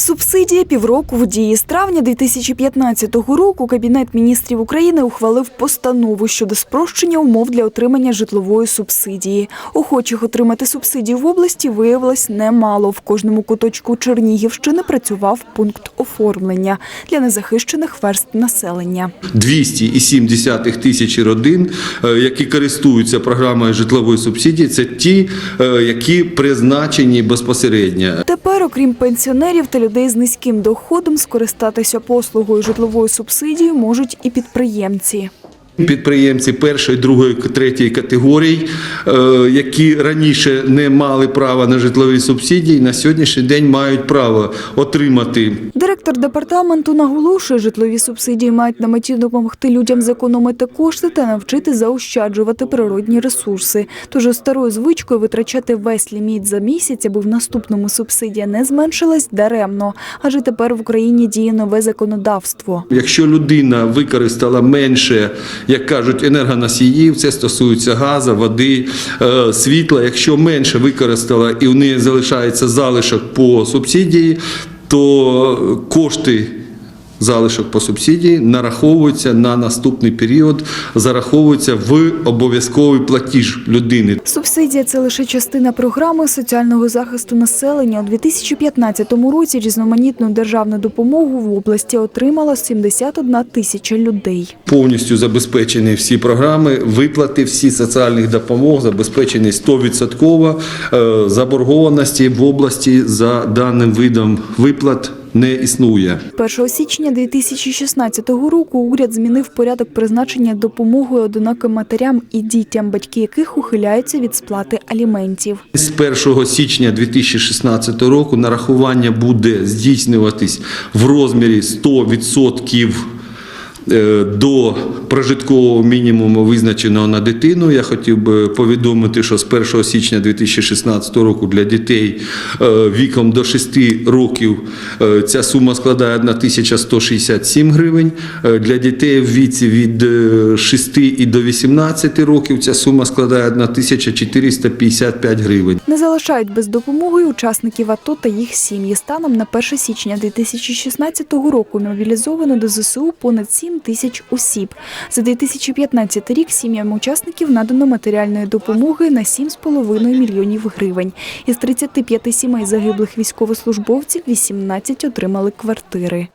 Субсидія півроку в дії. З травня 2015 року Кабінет міністрів України ухвалив постанову щодо спрощення умов для отримання житлової субсидії. Охочих отримати субсидію в області виявилось немало. В кожному куточку Чернігівщини працював пункт оформлення для незахищених верств населення. 200,7 тисячі родин, е, які користуються програмою житлової субсидії, це ті, е, які призначені безпосередньо. Тепер, окрім пенсіонерів та людей з низьким доходом, скористатися послугою житлової субсидії можуть і підприємці. Підприємці першої, другої, третьої категорій, е, які раніше не мали права на житлові субсидії, на сьогоднішній день мають право отримати Директор департаменту наголошує, житлові субсидії мають на меті допомогти людям зекономити кошти та навчити заощаджувати природні ресурси. Тож старою звичкою витрачати весь ліміт за місяць, аби в наступному субсидія не зменшилась даремно. Адже тепер в Україні діє нове законодавство. Якщо людина використала менше, як кажуть, енергоносіїв, це стосується газу, води, е, світла. Якщо менше використала і в неї залишається залишок по субсидії, то кошти. Залишок по субсидії нараховуються на наступний період, зараховуються в обов'язковий платіж людини. Субсидія це лише частина програми соціального захисту населення. У 2015 році різноманітну державну допомогу в області отримала 71 тисяча людей. Повністю забезпечені всі програми, виплати всі соціальних допомог, забезпечені 100%. Е, Заборгованості в області за даним видом виплат не існує. 1 січня 2016 року уряд змінив порядок призначення допомоги одиноким матерям і дітям, батьки яких ухиляються від сплати аліментів. З 1 січня 2016 року нарахування буде здійснюватись в розмірі 100% е, до прожиткового мінімуму, визначеного на дитину. Я хотів би повідомити, що з 1 січня 2016 року для дітей е, віком до 6 років е, ця сума складає 1167 гривень. Е, Для дітей в віці від е, 6 і до 18 років ця сума складає 1455 гривень. Не залишають без допомоги учасників АТО та їх сім'ї. Станом на 1 січня 2016 року мобілізовано до ЗСУ понад 7 тисяч осіб. За 2015 рік сім'ям учасників надано матеріальної допомоги на 7,5 мільйонів гривень. Із 35 сімей загиблих військовослужбовців 18 отримали квартири.